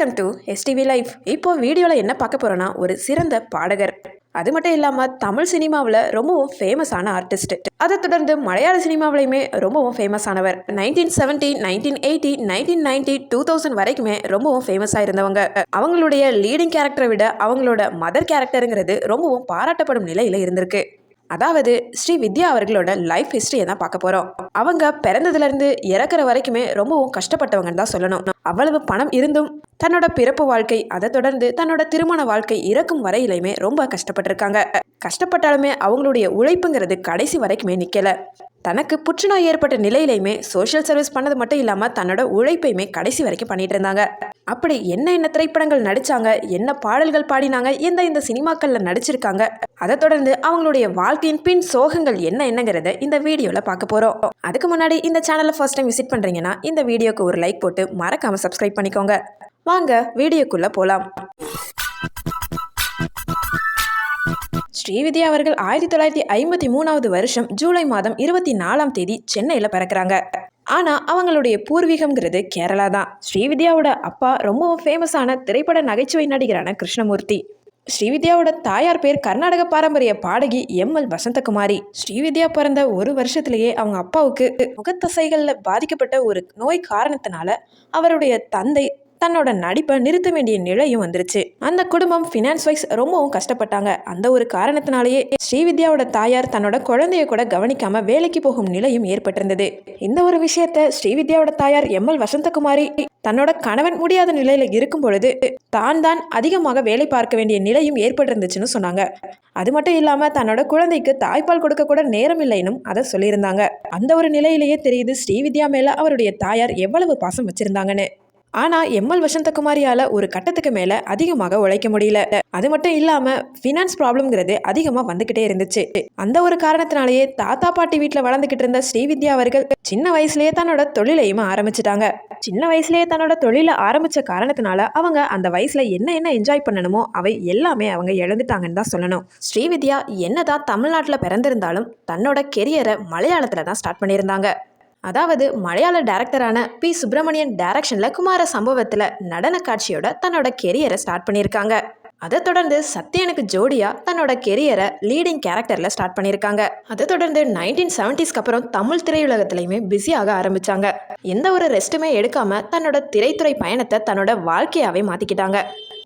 Welcome to STV life இப்போ வீடியோவில் என்ன பார்க்க போகிறோன்னா ஒரு சிறந்த பாடகர். அது மட்டும் இல்லாமல் தமிழ் சினிமாவில் ரொம்பவும் ஃபேமஸான ஆர்டிஸ்ட் அதை தொடர்ந்து மலையாள சினிமாவிலையுமே ரொம்பவும் ஃபேமஸ் ஆனவர். Nineteen seventy nineteen eighty nineteen ninety two thousand வரைக்குமே ரொம்பவும் ஃபேமஸாக இருந்தவங்க. அவங்களுடைய லீடிங் கேரக்டரை விட அவங்களோட மதர் கேரக்டருங்கிறது ரொம்பவும் பாராட்டப்படும் நிலையில் இருந்திருக்கு. அதாவது ஸ்ரீ வித்யா அவர்களோட லைஃப் ஹிஸ்டரியை தான் பார்க்க போகிறோம் அவங்க பிறந்ததுலேருந்து இறக்குற வரைக்குமே ரொம்பவும் கஷ்டப்பட்டவங்கன்னு தான் சொல்லணும். அவ்வளவு பணம் இருந்தும் தன்னோட பிறப்பு வாழ்க்கை அதை தொடர்ந்து தன்னோட திருமண வாழ்க்கை இறக்கும் வரையிலையுமே ரொம்ப கஷ்டப்பட்டிருக்காங்க. கஷ்டப்பட்டாலுமே அவங்களுடைய உழைப்புங்கிறது கடைசி வரைக்குமே நிற்கல தனக்கு புற்றுநோய் ஏற்பட்ட நிலையிலையுமே சோஷியல் சர்வீஸ் பண்ணது மட்டும் இல்லாமல் தன்னோட உழைப்பையுமே கடைசி வரைக்கும் பண்ணிட்டு இருந்தாங்க. அப்படி என்ன என்ன திரைப்படங்கள் நடித்தாங்க என்ன பாடல்கள் பாடினாங்க எந்த இந்த சினிமாக்களில் நடிச்சிருக்காங்க அதை தொடர்ந்து அவங்களுடைய வாழ்க்கையின் பின் சோகங்கள் என்ன என்னங்கிறத இந்த வீடியோவில் பார்க்க போகிறோம் அதுக்கு முன்னாடி இந்த சேனலை ஃபர்ஸ்ட் டைம் விசிட் பண்ணுறீங்கன்னா இந்த வீடியோக்கு ஒரு லைக் போட்டு மறக்காம சப்ஸ்கிரைப் பண்ணிக்கோங்க. வாங்க வீடியோக்குள்ள போலாம். ஸ்ரீவித்யா அவர்கள் ஆயிரத்தி தொள்ளாயிரத்தி ஐம்பத்தி மூணாவது வருஷம் ஜூலை மாதம் இருபத்தி நாலாம் தேதி சென்னையில் பிறக்கிறாங்க. ஆனால் அவங்களுடைய பூர்வீகம்ங்கிறது கேரளா தான். ஸ்ரீவித்யாவோட அப்பா ரொம்பவும் ஃபேமஸான திரைப்பட நகைச்சுவை நடிகரான கிருஷ்ணமூர்த்தி. ஸ்ரீவித்யாவோட தாயார் பேர் கர்நாடக பாரம்பரிய பாடகி எம் எல் வசந்தகுமாரி. ஸ்ரீவித்யா பிறந்த ஒரு வருஷத்திலேயே அவங்க அப்பாவுக்கு முகத்தசைகளில் பாதிக்கப்பட்ட ஒரு நோய் காரணத்தினால அவருடைய தந்தை தன்னோட நடிப்பை நிறுத்த வேண்டிய நிலையும் வந்துருச்சு. அந்த குடும்பம் ஃபினான்ஸ் வைஸ் ரொம்பவும் கஷ்டப்பட்டாங்க. அந்த ஒரு காரணத்தினாலேயே ஸ்ரீவித்யாவோட தாயார் தன்னோட குழந்தைய கூட கவனிக்காம வேலைக்கு போகும் நிலையும் ஏற்பட்டிருந்தது. இந்த ஒரு விஷயத்த ஸ்ரீவித்யாவோட தாயார் எம் எல் வசந்தகுமாரி தன்னோட கணவன் முடியாத நிலையில இருக்கும் பொழுது தான் தான் அதிகமாக வேலை பார்க்க வேண்டிய நிலையும் ஏற்பட்டிருந்துச்சுன்னு சொன்னாங்க. அது மட்டும் இல்லாம தன்னோட குழந்தைக்கு தாய்ப்பால் கொடுக்க கூட நேரம் இல்லைன்னு அதை சொல்லியிருந்தாங்க. அந்த ஒரு நிலையிலேயே தெரியுது ஸ்ரீவித்யா மேல அவருடைய தாயார் எவ்வளவு பாசம் வச்சிருந்தாங்கன்னு. ஆனால் எம்எல் வசந்தகுமாரியால் ஒரு கட்டத்துக்கு மேலே அதிகமாக உழைக்க முடியல. அது மட்டும் இல்லாமல் ஃபினான்ஸ் ப்ராப்ளம்ங்கிறது அதிகமாக வந்துக்கிட்டே இருந்துச்சு. அந்த ஒரு காரணத்தினாலேயே தாத்தா பாட்டி வீட்டில் வளர்ந்துக்கிட்டு இருந்த ஸ்ரீவித்யா அவர்கள் சின்ன வயசுலேயே தன்னோட தொழிலையும் ஆரம்பிச்சிட்டாங்க. சின்ன வயசுலேயே தன்னோட தொழிலை ஆரம்பித்த காரணத்தினால அவங்க அந்த வயசில் என்ன என்ன என்ஜாய் பண்ணணுமோ அவை எல்லாமே அவங்க இழந்துட்டாங்கன்னு தான் சொல்லணும். ஸ்ரீவித்யா என்னதான் தமிழ்நாட்டில் பிறந்திருந்தாலும் தன்னோட கெரியரை மலையாளத்தில் தான் ஸ்டார்ட் பண்ணியிருந்தாங்க. அதாவது மலையாள டைரக்டரான பி சுப்பிரமணியன் டைரக்ஷனில் குமார சம்பவத்தில் நடன காட்சியோட தன்னோட கெரியரை ஸ்டார்ட் பண்ணியிருக்காங்க. அதை தொடர்ந்து சத்யனுக்கு ஜோடியா தன்னோட கெரியரை லீடிங் கேரக்டரில் ஸ்டார்ட் பண்ணியிருக்காங்க. அதை தொடர்ந்து நைன்டீன் செவன்டிஸ்க்கு அப்புறம் தமிழ் திரையுலகத்திலையுமே பிஸியாக ஆரம்பித்தாங்க எந்த ஒரு ரெஸ்ட்டுமே எடுக்காமல் தன்னோட திரைத்துறை பயணத்தை தன்னோட வாழ்க்கையாகவே மாற்றிக்கிட்டாங்க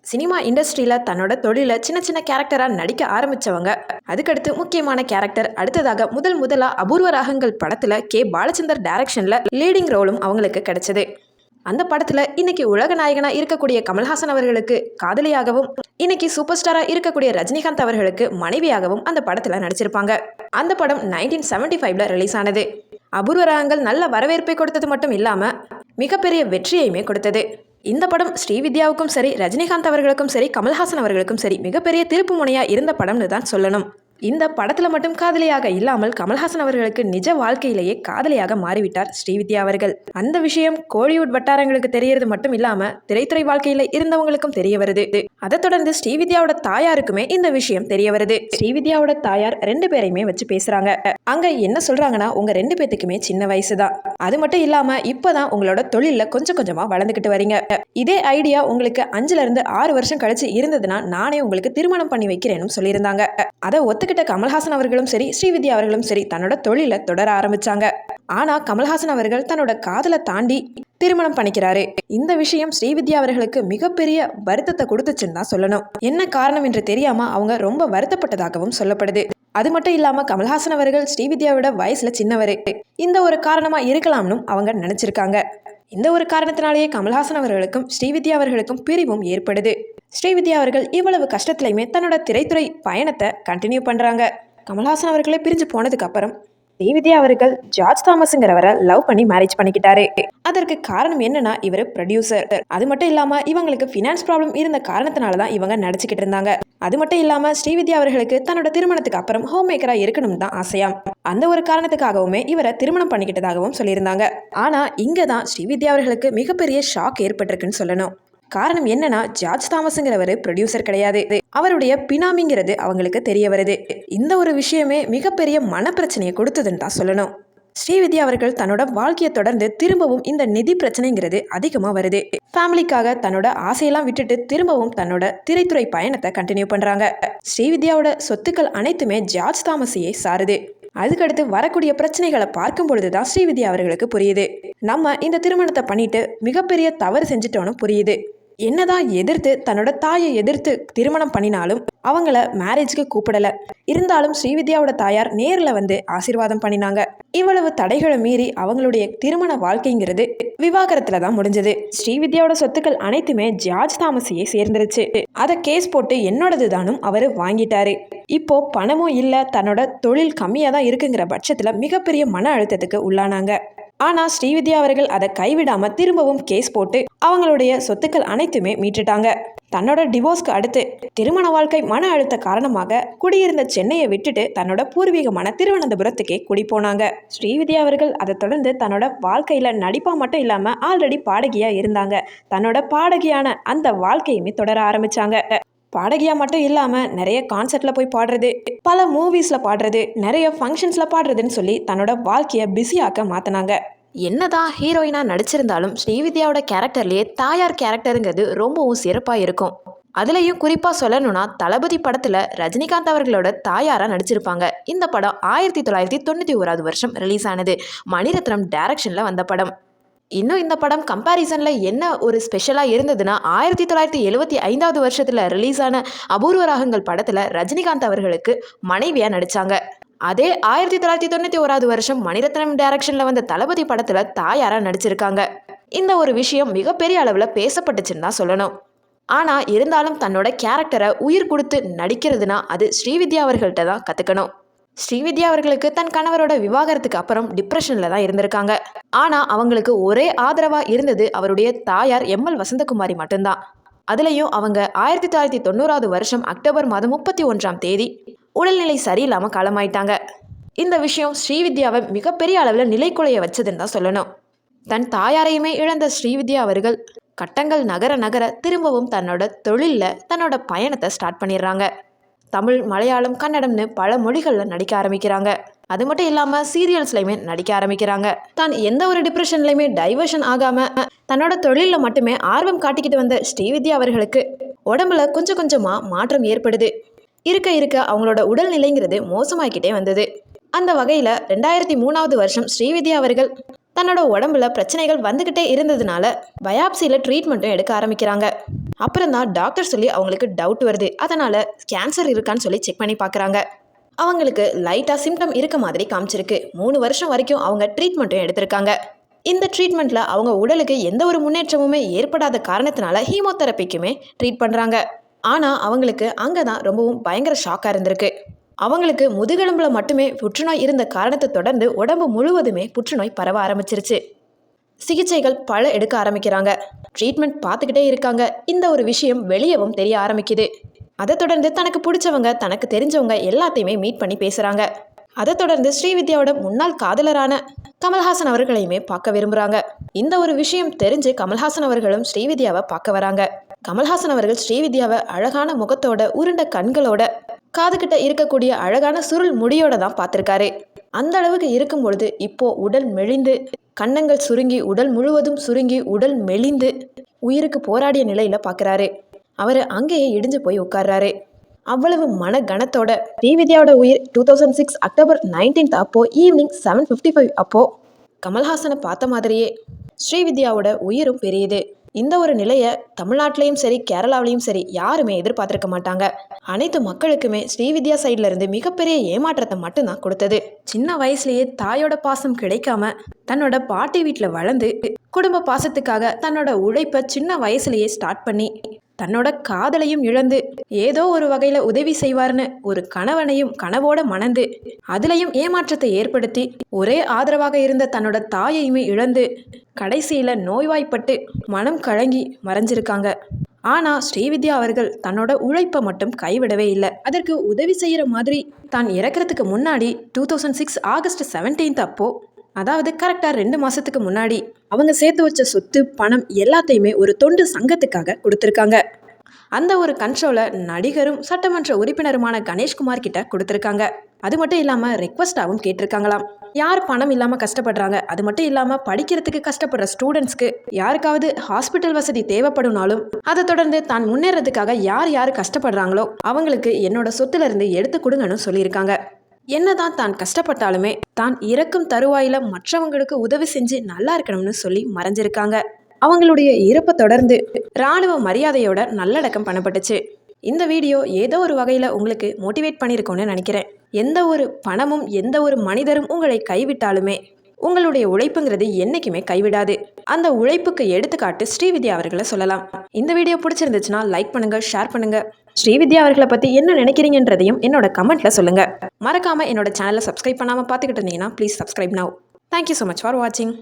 சினிமா இண்டஸ்ட்ரியில் தன்னோட தொழிலில் சின்ன சின்ன கேரக்டராக நடிக்க ஆரம்பித்தவங்க அதுக்கடுத்து முக்கியமான கேரக்டர் அடுத்ததாக முதல் முதலாக அபூர்வ ராகங்கள் படத்தில் கே. பாலச்சந்தர் டைரக்ஷனில் லீடிங் ரோலும் அவங்களுக்கு கிடைச்சது. அந்த படத்தில் இன்னைக்கு உலக நாயகனாக இருக்கக்கூடிய கமல்ஹாசன் அவர்களுக்கு காதலியாகவும் இன்னைக்கு சூப்பர் ஸ்டாராக இருக்கக்கூடிய ரஜினிகாந்த் அவர்களுக்கு மனைவியாகவும் அந்த படத்தில் நடிச்சிருப்பாங்க. அந்த படம் நைன்டீன் செவன்டி ஃபைவ்ல ரிலீஸ் ஆனது. அபூர்வ ராகங்கள் நல்ல வரவேற்பை கொடுத்தது மட்டும் இல்லாமல் மிகப்பெரிய வெற்றியையுமே கொடுத்தது. இந்த படம் ஸ்ரீவித்யாவுக்கும் சரி ரஜினிகாந்த் அவர்களுக்கும் சரி கமல்ஹாசன் அவர்களுக்கும் சரி மிகப்பெரிய திருப்பு முனையாக இருந்த படம்னு தான் சொல்லணும். இந்த படத்தில் மட்டும் காதலியாக இல்லாமல் கமல்ஹாசன் அவர்களுக்கு நிஜ வாழ்க்கையிலேயே காதலியாக மாறிவிட்டார் ஸ்ரீவித்யா அவர்கள். அந்த விஷயம் கோலிவுட் வட்டாரங்களுக்கு தெரியறது மட்டும் இல்லாம திரைத்துறை வாழ்க்கையில இருந்தவங்களுக்கும் தெரிய வருது. அதை தொடர்ந்து ஸ்ரீவித்யாவோட தாயாருக்குமே இந்த விஷயம் தெரிய வருது. ஸ்ரீவித்யாவோட தாயார் ரெண்டு பேரையுமே வச்சு பேசுறாங்க. அங்க என்ன சொல்றாங்கன்னா உங்க ரெண்டு பேத்துக்குமே சின்ன வயசு தான் அது மட்டும் இல்லாம இப்பதான் உங்களோட தொழில கொஞ்சம் கொஞ்சமா வளர்ந்துகிட்டு வரீங்க. இதே ஐடியா உங்களுக்கு அஞ்சுல இருந்து ஆறு வருஷம் கழிச்சு இருந்ததுன்னா நானே உங்களுக்கு திருமணம் பண்ணி வைக்கிறேன்னு சொல்லியிருந்தாங்க. அதை ஒத்துக்கிட்ட கமல்ஹாசன் அவர்களும் சரி ஸ்ரீவித்யா அவர்களும் சரி தன்னோட தொழிலை தொடர ஆரம்பிச்சாங்க. ஆனா கமல்ஹாசன் அவர்கள் தன்னோட காதலை தாண்டி திருமணம் பண்ணிக்கிறாரு. இந்த விஷயம் ஸ்ரீவித்யா அவர்களுக்கு மிகப்பெரிய வருத்தத்தை கொடுத்துச்சுன்னு தான் சொல்லணும். என்ன காரணம் என்று தெரியாம அவங்க ரொம்ப வருத்தப்பட்டதாகவும் சொல்லப்படுது. அது மட்டும் இல்லாமல் கமல்ஹாசன் அவர்கள் ஸ்ரீவித்யாவோட வயசில் சின்னவர். இந்த ஒரு காரணமாக இருக்கலாம்னு அவங்க நினச்சிருக்காங்க. இந்த ஒரு காரணத்தினாலேயே கமல்ஹாசன் அவர்களுக்கும் ஸ்ரீவித்யா அவர்களுக்கும் பிரிவும் ஏற்படுது. ஸ்ரீவித்யா அவர்கள் இவ்வளவு கஷ்டத்துலையுமே தன்னோட திரைத்துறை பயணத்தை கண்டினியூ பண்ணுறாங்க கமல்ஹாசன் அவர்களே பிரிஞ்சு போனதுக்கு அப்புறம் தேவிதியா அவர்கள் ஜார்ஜ் தாமஸ்ங்கிறவரை லவ் பண்ணி மேரேஜ் பண்ணிக்கிட்டாரு. அதற்கு காரணம் என்னன்னா இவர் ப்ரொடியூசர் அது மட்டும் இல்லாம இவங்களுக்கு ஃபினான்ஸ் ப்ராப்ளம் இருந்த காரணத்தினால தான் இவங்க நடிச்சுக்கிட்டு இருந்தாங்க. அது மட்டும் இல்லாம ஸ்ரீவித்யா அவர்களுக்கு தன்னோட திருமணத்துக்கு அப்புறம் ஹோம் மேக்கரா இருக்கணும் தான் ஆசையாம் அந்த ஒரு காரணத்துக்காகவுமே இவரை திருமணம் பண்ணிக்கிட்டதாகவும் சொல்லியிருந்தாங்க. ஆனா இங்க தான் ஸ்ரீவித்யா அவர்களுக்கு மிகப்பெரிய ஷாக் ஏற்பட்டிருக்குன்னு சொல்லணும். காரணம் என்னன்னா ஜார்ஜ் தாமஸ்ங்கிறவர் ப்ரொடியூசர் கிடையாது. அவருடைய பினாமிங்கிறது அவங்களுக்கு தெரிய வருது. இந்த ஒரு விஷயமே மிகப்பெரிய மனப்பிரச்சனையை கொடுத்ததுன்னு தான் சொல்லணும். ஸ்ரீவித்யா அவர்கள் தன்னோட வாழ்க்கையை தொடர்ந்து திரும்பவும் இந்த நிதி பிரச்சனைங்கிறது அதிகமாக வருது. ஃபேமிலிக்காக தன்னோட ஆசையெல்லாம் விட்டுட்டு திரும்பவும் தன்னோட திரைத்துறை பயணத்தை கண்டினியூ பண்ணுறாங்க ஸ்ரீவித்யாவோட சொத்துக்கள் அனைத்துமே ஜார்ஜ் தாமஸையே சாருது. அதுக்கடுத்து வரக்கூடிய பிரச்சனைகளை பார்க்கும் பொழுது தான் ஸ்ரீவித்யா அவர்களுக்கு புரியுது. நம்ம இந்த திருமணத்தை பண்ணிட்டு மிகப்பெரிய தவறு செஞ்சிட்டோன்னு புரியுது. என்னதான் எதிர்த்து தன்னோட தாயை எதிர்த்து திருமணம் பண்ணினாலும் அவங்கள மேரேஜ்க்கு கூப்பிடல. இருந்தாலும் ஸ்ரீவித்யாவோட தாயார் நேரில் வந்து ஆசீர்வாதம் பண்ணினாங்க. இவ்வளவு தடைகளை மீறி அவங்களுடைய திருமண வாழ்க்கைங்கிறது விவாகரத்துல தான் முடிஞ்சது. ஸ்ரீவித்யாவோட சொத்துக்கள் அனைத்துமே ஜார்ஜ் தாமஸையே சேர்ந்துருச்சு. அதை கேஸ் போட்டு என்னோடது தானும் அவர் வாங்கிட்டாரு. இப்போ பணமும் இல்லை தன்னோட தொழில் கம்மியாக தான் இருக்குங்கிற பட்சத்தில் மிகப்பெரிய மன அழுத்தத்துக்கு உள்ளானாங்க. ஆனால் ஸ்ரீவித்யா அவர்கள் அதை கைவிடாமல் திரும்பவும் கேஸ் போட்டு அவங்களுடைய சொத்துக்கள் அனைத்துமே மீட்டுட்டாங்க. தன்னோட டிவோர்ஸ்க்கு அடுத்து திருமண வாழ்க்கை மன அழுத்த காரணமாக குடியிருந்த சென்னையை விட்டுட்டு தன்னோட பூர்வீகமான திருவனந்தபுரத்துக்கே குடிப்போனாங்க ஸ்ரீவித்யா அவர்கள் அதை தொடர்ந்து தன்னோட வாழ்க்கையில் நடிப்பாக மட்டும் இல்லாமல் ஆல்ரெடி பாடகியாக இருந்தாங்க. தன்னோட பாடகியான அந்த வாழ்க்கையுமே தொடர ஆரம்பிச்சாங்க. பாடகியாக மட்டும் இல்லாமல் நிறைய கான்சர்ட்டில் போய் பாடுறது பல மூவிஸில் பாடுறது நிறைய ஃபங்க்ஷன்ஸில் பாடுறதுன்னு சொல்லி தன்னோட வாழ்க்கையை பிஸியாக்க மாற்றினாங்க என்னதான் ஹீரோயினாக நடிச்சிருந்தாலும் ஸ்ரீவித்யாவோட கேரக்டர்லேயே தாயார் கேரக்டருங்கிறது ரொம்பவும் சிறப்பாக இருக்கும். அதுலேயும் குறிப்பாக சொல்லணும்னா தளபதி படத்தில் ரஜினிகாந்த் அவர்களோட தாயாராக நடிச்சிருப்பாங்க. இந்த படம் ஆயிரத்தி தொள்ளாயிரத்தி தொண்ணூற்றி ஓராவது வருஷம் ரிலீஸ் ஆனது. மணிரத்னம் டைரக்ஷனில் வந்த படம். இன்னும் இந்த படம் கம்பேரிசனில் என்ன ஒரு ஸ்பெஷலாக இருந்ததுன்னா ஆயிரத்தி தொள்ளாயிரத்தி எழுபத்தி ஐந்தாவது வருஷத்தில் ரிலீஸ் ஆன அபூர்வ ராகங்கள் படத்தில் ரஜினிகாந்த் அவர்களுக்கு மனைவியாக நடித்தாங்க அதே ஆயிரத்தி தொள்ளாயிரத்தி தொண்ணூற்றி ஓராவது வருஷம் மணிரத்னம் டைரக்ஷனில் வந்த தளபதி படத்தில் தாயாராக நடிச்சிருக்காங்க. இந்த ஒரு விஷயம் மிகப்பெரிய அளவில் பேசப்பட்டுச்சுன்னு தான் சொல்லணும். ஆனால் இருந்தாலும் தன்னோட கேரக்டரை உயிர் கொடுத்து நடிக்கிறதுனா அது ஸ்ரீவித்யா அவர்கள்ட்ட தான் கற்றுக்கணும் ஸ்ரீவித்யா அவர்களுக்கு தன் கணவரோட விவாகரத்துக்கு அப்புறம் டிப்ரெஷனில் தான் இருந்திருக்காங்க. ஆனால் அவங்களுக்கு ஒரே ஆதரவாக இருந்தது அவருடைய தாயார் எம்எல் வசந்தகுமாரி மட்டும்தான். அதுலேயும் அவங்க ஆயிரத்தி தொள்ளாயிரத்தி தொண்ணூறாவது வருஷம் அக்டோபர் மாதம் முப்பத்தி ஒன்றாம் தேதி உடல்நிலை சரியில்லாமல் காலமாயிட்டாங்க. இந்த விஷயம் ஸ்ரீவித்யாவை மிகப்பெரிய அளவில் நிலைக்குலைய வச்சதுன்னு தான் சொல்லணும். தன் தாயாரையுமே இழந்த ஸ்ரீவித்யா அவர்கள் கட்டங்கள் நகர நகர திரும்பவும் தன்னோட தொழிலில் தன்னோட பயணத்தை ஸ்டார்ட் பண்ணிடுறாங்க. தமிழ் மலையாளம் கன்னடம்னு பல மொழிகளில் நடிக்க ஆரம்பிக்கிறாங்க. அது மட்டும் இல்லாமல் சீரியல்ஸ்லையுமே நடிக்க ஆரம்பிக்கிறாங்க. தான் எந்த ஒரு டிப்ரெஷன்லையுமே டைவர்ஷன் ஆகாமல் தன்னோட தொழிலில் மட்டுமே ஆர்வம் காட்டிக்கிட்டு வந்த ஸ்ரீவித்யா அவர்களுக்கு உடம்புல கொஞ்சம் கொஞ்சமாக மாற்றம் ஏற்படுது. இருக்க இருக்க அவங்களோட உடல்நிலைங்கிறது மோசமாகிக்கிட்டே வந்தது. அந்த வகையில் ரெண்டாயிரத்தி மூணாவது வருஷம் ஸ்ரீவித்யா அவர்கள் தன்னோட உடம்புல பிரச்சனைகள் வந்துக்கிட்டே இருந்ததுனால பயாப்சியில் ட்ரீட்மெண்ட்டும் எடுக்க ஆரம்பிக்கிறாங்க. அப்புறம் தான் டாக்டர் சொல்லி அவங்களுக்கு டவுட் வருது. அதனால் கேன்சர் இருக்கான்னு சொல்லி செக் பண்ணி பார்க்குறாங்க. அவங்களுக்கு லைட்டாக சிம்டம் இருக்க மாதிரி காமிச்சிருக்கு. மூணு வருஷம் வரைக்கும் அவங்க ட்ரீட்மெண்ட்டும் எடுத்திருக்காங்க. இந்த ட்ரீட்மெண்ட்டில் அவங்க உடலுக்கு எந்த ஒரு முன்னேற்றமுமே ஏற்படாத காரணத்தினால ஹீமோதெரப்பிக்குமே ட்ரீட் பண்ணுறாங்க ஆனால் அவங்களுக்கு அங்கே தான் ரொம்பவும் பயங்கர ஷாக்காக இருந்திருக்கு. அவங்களுக்கு முதுகெலும்புல மட்டுமே புற்றுநோய் இருந்த காரணத்தை தொடர்ந்து உடம்பு முழுவதுமே புற்றுநோய் பரவ ஆரம்பிச்சிருச்சு. சிகிச்சைகள் பல எடுக்க ஆரம்பிக்கிறாங்க. ட்ரீட்மெண்ட் பார்த்துக்கிட்டே இருக்காங்க. இந்த ஒரு விஷயம் வெளியவும் தெரிய ஆரம்பிக்குது. அதை தொடர்ந்து தனக்கு பிடிச்சவங்க தனக்கு தெரிஞ்சவங்க எல்லாத்தையுமே மீட் பண்ணி பேசுகிறாங்க அதை தொடர்ந்து ஸ்ரீவித்யாவோட முன்னாள் காதலரான கமல்ஹாசன் அவர்களையுமே பார்க்க விரும்புகிறாங்க இந்த ஒரு விஷயம் தெரிஞ்சு கமல்ஹாசன் அவர்களும் ஸ்ரீவித்யாவை பார்க்க வராங்க. கமல்ஹாசன் அவர்கள் ஸ்ரீவித்யாவை அழகான முகத்தோட உருண்ட கண்களோட காதுகிட்ட இருக்கக்கூடிய அழகான சுருள் முடியோட தான் பார்த்துருக்காரு. அந்த அளவுக்கு இருக்கும் பொழுது இப்போ உடல் மெலிந்து கன்னங்கள் சுருங்கி உடல் முழுவதும் சுருங்கி உடல் மெலிந்து உயிருக்கு போராடிய நிலையில பார்க்குறாரு. அவர் அங்கேயே இடிஞ்சு போய் உட்கார்றாரு. அவ்வளவு மன கனத்தோட ஸ்ரீவித்யாவோட உயிர் two thousand six October nineteenth அப்போ ஈவினிங் செவன் ஃபிஃப்டி ஃபைவ் அப்போ கமல்ஹாசனை பார்த்த மாதிரியே ஸ்ரீவித்யாவோட உயிரும் பெரியது. இந்த ஒரு நிலையை தமிழ்நாட்டிலையும் சரி கேரளாவிலையும் சரி யாருமே எதிர்பார்த்திருக்க மாட்டாங்க. அனைத்து மக்களுக்குமே ஸ்ரீவித்யா சைட்ல இருந்து மிகப்பெரிய ஏமாற்றத்தை மட்டும்தான் கொடுத்தது. சின்ன வயசுலேயே தாயோட பாசம் கிடைக்காம தன்னோட பாட்டி வீட்டில் வளர்ந்து குடும்ப பாசத்துக்காக தன்னோட உழைப்பை சின்ன வயசுலேயே ஸ்டார்ட் பண்ணி தன்னோட காதலையும் இழந்து ஏதோ ஒரு வகையில் உதவி செய்வார்னு ஒரு கணவனையும் கனவோட மணந்து அதுலேயும் ஏமாற்றத்தை ஏற்படுத்தி ஒரே ஆதரவாக இருந்த தன்னோட தாயையுமே இழந்து கடைசியில் நோய்வாய்ப்பட்டு மனம் கலங்கி மறைஞ்சிருக்காங்க. ஆனால் ஸ்ரீவித்யா அவர்கள் தன்னோட உழைப்பை மட்டும் கைவிடவே இல்லை. அதற்கு உதவி செய்கிற மாதிரி தான் இறக்கிறதுக்கு முன்னாடி two thousand six August seventeenth அப்போ அதாவது கரெக்டாக ரெண்டு மாதத்துக்கு முன்னாடி அவங்க சேர்த்து வச்ச சொத்து பணம் எல்லாத்தையுமே ஒரு தொண்டு சங்கத்துக்காக கொடுத்துருக்காங்க. அந்த ஒரு கண்ட்ரோலை நடிகரும் சட்டமன்ற உறுப்பினருமான கணேஷ்குமார் கிட்ட கொடுத்துருக்காங்க. அது மட்டும் இல்லாமல் ரெக்வஸ்டாகவும் கேட்டிருக்காங்களாம். யார் பணம் இல்லாமல் கஷ்டப்படுறாங்க? அது மட்டும் இல்லாமல் படிக்கிறதுக்கு கஷ்டப்படுற ஸ்டூடெண்ட்ஸ்க்கு யாருக்காவது ஹாஸ்பிட்டல் வசதி தேவைப்படும்னாலும் அதை தொடர்ந்து தான் முன்னேறதுக்காக யார் யார் கஷ்டப்படுறாங்களோ அவங்களுக்கு என்னோட சொத்துலேருந்து எடுத்து கொடுங்கன்னு சொல்லியிருக்காங்க. என்னதான் தான் கஷ்டப்பட்டாலுமே தான் இறக்கும் தருவாயில மற்றவங்களுக்கு உதவி செஞ்சு நல்லா இருக்கணும்னு சொல்லி மறைஞ்சிருக்காங்க. அவங்களுடைய இறப்பை தொடர்ந்து ராணுவ மரியாதையோட நல்லடக்கம் பண்ணப்பட்டுச்சு. இந்த வீடியோ ஏதோ ஒரு வகையில் உங்களுக்கு மோட்டிவேட் பண்ணியிருக்கோன்னு நினைக்கிறேன். எந்த ஒரு பணமும் எந்த ஒரு மனிதரும் உங்களை கைவிட்டாலுமே உங்களுடைய உழைப்புங்கிறது என்றைக்குமே கைவிடாது. அந்த உழைப்புக்கு எடுத்துக்காட்டு ஸ்ரீவித்யா அவர்களை சொல்லலாம். இந்த வீடியோ பிடிச்சிருந்துச்சுன்னா லைக் பண்ணுங்கள் ஷேர் பண்ணுங்கள் ஸ்ரீவித்யா அவர்களை பற்றி என்ன நினைக்கிறீங்கன்றதையும் என்னோட கமெண்ட்ல சொல்லுங்க. மறக்காம என்னோட சேனலை சப்ஸ்கிரைப் பண்ணாமல் பார்த்துக்கிட்டு இருந்தீங்கன்னா please subscribe now thank you so much for வாட்சிங்